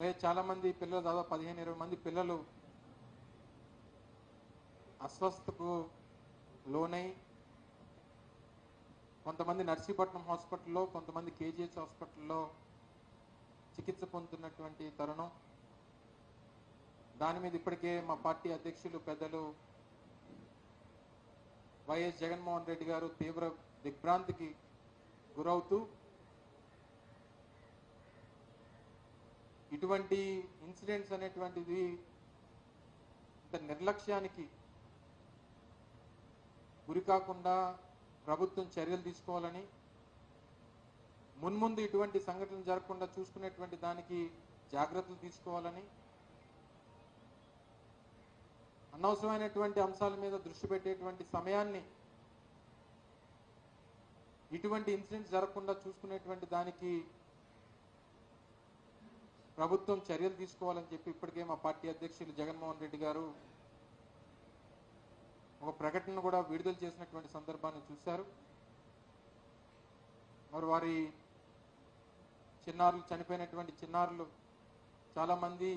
అలాగే చాలా మంది పిల్లలు దాదాపు పదిహేను ఇరవై మంది పిల్లలు అస్వస్థకు లోనై కొంతమంది నర్సీపట్నం హాస్పిటల్లో కొంతమంది కేజీహెచ్ హాస్పిటల్లో చికిత్స పొందుతున్నటువంటి తరుణం. దాని మీద ఇప్పటికే మా పార్టీ అధ్యక్షులు పెద్దలు వైఎస్ జగన్మోహన్ రెడ్డి గారు తీవ్ర దిగ్భ్రాంతికి గురవుతూ ఇటువంటి ఇన్సిడెంట్స్ అనేటువంటిది ఇంత నిర్లక్ష్యానికి గురి కాకుండా ప్రభుత్వం చర్యలు తీసుకోవాలని మున్ముందు ఇటువంటి సంఘటనలు జరగకుండా చూసుకునేటువంటి దానికి జాగ్రత్తలు తీసుకోవాలని అనవసరమైనటువంటి అంశాల మీద దృష్టి పెట్టేటువంటి సమయాన్ని ఇటువంటి ఇన్సిడెంట్స్ జరగకుండా చూసుకునేటువంటి దానికి ప్రభుత్వం చర్యలు తీసుకోవాలని చెప్పి ఇప్పటికే మా పార్టీ అధ్యక్షులు జగన్మోహన్ రెడ్డి గారు ఒక ప్రకటన కూడా విడుదల చేసినటువంటి సందర్భాన్ని చూశారు. మరి వారి చిన్నారులు చనిపోయినటువంటి చిన్నారులు చాలామంది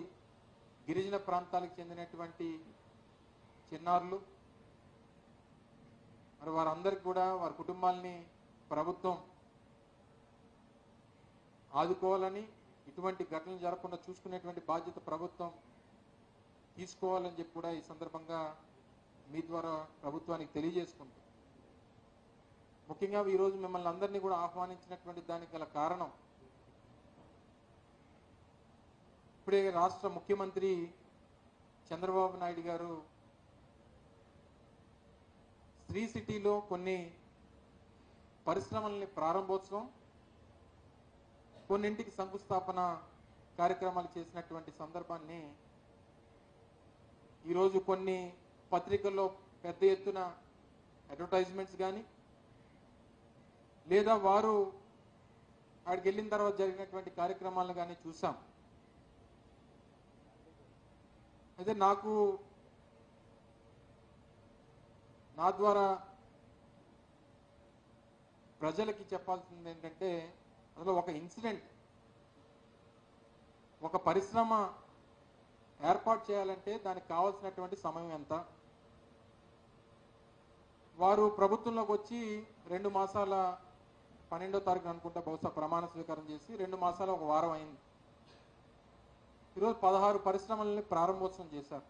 గిరిజన ప్రాంతాలకు చెందినటువంటి చిన్నారులు మరి వారందరికీ కూడా వారి కుటుంబాలని ప్రభుత్వం ఆదుకోవాలని ఇటువంటి ఘటనలు జరగకుండా చూసుకునేటువంటి బాధ్యత ప్రభుత్వం తీసుకోవాలని చెప్పి కూడా ఈ సందర్భంగా మీ ద్వారా ప్రభుత్వానికి తెలియజేసుకుంటాం ముఖ్యంగా ఈరోజు మిమ్మల్ని అందరినీ కూడా ఆహ్వానించినటువంటి దానికి గల కారణం ఇప్పుడే రాష్ట్ర ముఖ్యమంత్రి చంద్రబాబు నాయుడు గారు శ్రీ సిటీలో కొన్ని పరిశ్రమల్ని ప్రారంభోత్సవం కొన్నింటికి శంకుస్థాపన కార్యక్రమాలు చేసినటువంటి సందర్భాన్ని ఈరోజు కొన్ని పత్రికల్లో పెద్ద ఎత్తున అడ్వర్టైజ్మెంట్స్ కానీ లేదా వారు అక్కడికి వెళ్ళిన తర్వాత జరిగినటువంటి కార్యక్రమాలను కానీ చూసాం. అయితే నాకు నా ద్వారా ప్రజలకి చెప్పాల్సింది ఏంటంటే అసలు ఒక ఇన్సిడెంట్. ఒక పరిశ్రమ ఏర్పాటు చేయాలంటే దానికి కావాల్సినటువంటి సమయం ఎంత? వారు ప్రభుత్వంలోకి వచ్చి రెండు మాసాల పన్నెండో తారీఖు అనుకుంటా బహుశా ప్రమాణ స్వీకారం చేసి రెండు మాసాల ఒక వారం అయింది. ఈరోజు పదహారు పరిశ్రమల్ని ప్రారంభోత్సవం చేశారు.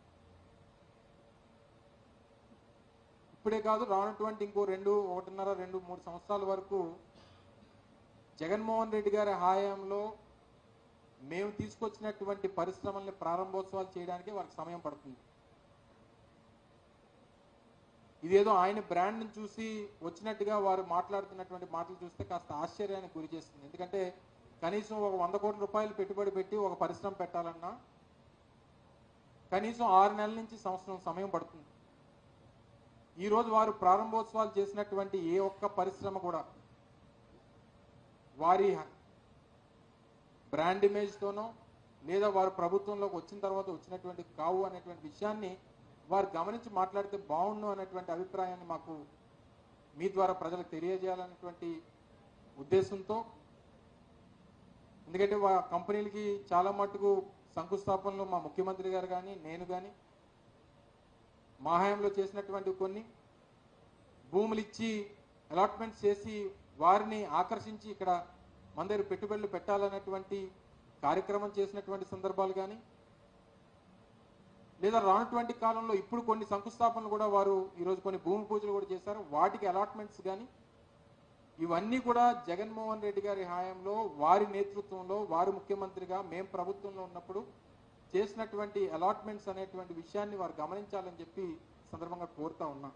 ఇప్పుడే కాదు రానటువంటి ఇంకో రెండు ఒకటిన్నర రెండు మూడు సంవత్సరాల వరకు జగన్మోహన్ రెడ్డి గారి హాయంలో మేము తీసుకొచ్చినటువంటి పరిశ్రమల్ని ప్రారంభోత్సవాలు చేయడానికి వారికి సమయం పడుతుంది. ఇదేదో ఆయన బ్రాండ్ని చూసి వచ్చినట్టుగా వారు మాట్లాడుతున్నటువంటి మాటలు చూస్తే కాస్త ఆశ్చర్యానికి గురి చేస్తుంది. ఎందుకంటే కనీసం ఒక వంద కోట్ల రూపాయలు పెట్టుబడి పెట్టి ఒక పరిశ్రమ పెట్టాలన్నా కనీసం ఆరు నెలల నుంచి సంవత్సరం సమయం పడుతుంది. ఈరోజు వారు ప్రారంభోత్సవాలు చేసినటువంటి ఏ ఒక్క పరిశ్రమ కూడా వారి బ్రాండ్ ఇమేజ్తోనో లేదా వారు ప్రభుత్వంలోకి వచ్చిన తర్వాత వచ్చినటువంటి కావు అనేటువంటి విషయాన్ని వారు గమనించి మాట్లాడితే బాగుండు అనేటువంటి అభిప్రాయాన్ని మాకు మీ ద్వారా ప్రజలకు తెలియజేయాలనేటువంటి ఉద్దేశంతో ఎందుకంటే వా కంపెనీలకి చాలా మట్టుకు శంకుస్థాపనలు మా ముఖ్యమంత్రి గారు కానీ నేను కానీ మా హయాంలో చేసినటువంటి కొన్ని భూములు ఇచ్చి అలాట్మెంట్స్ చేసి వారిని ఆకర్షించి ఇక్కడ మన దగ్గర పెట్టుబడులు పెట్టాలనేటువంటి కార్యక్రమం చేసినటువంటి సందర్భాలు కానీ లేదా రానటువంటి కాలంలో ఇప్పుడు కొన్ని శంకుస్థాపనలు కూడా వారు ఈరోజు కొన్ని భూమి పూజలు కూడా చేశారు. వాటికి అలాట్మెంట్స్ కానీ ఇవన్నీ కూడా జగన్మోహన్ రెడ్డి గారి హాయంలో వారి నేతృత్వంలో వారు ముఖ్యమంత్రిగా మేం ప్రభుత్వంలో ఉన్నప్పుడు చేసినటువంటి అలాట్మెంట్స్ అనేటువంటి విషయాన్ని వారు గమనించాలని చెప్పి సందర్భంగా కోరుతా ఉన్నాం.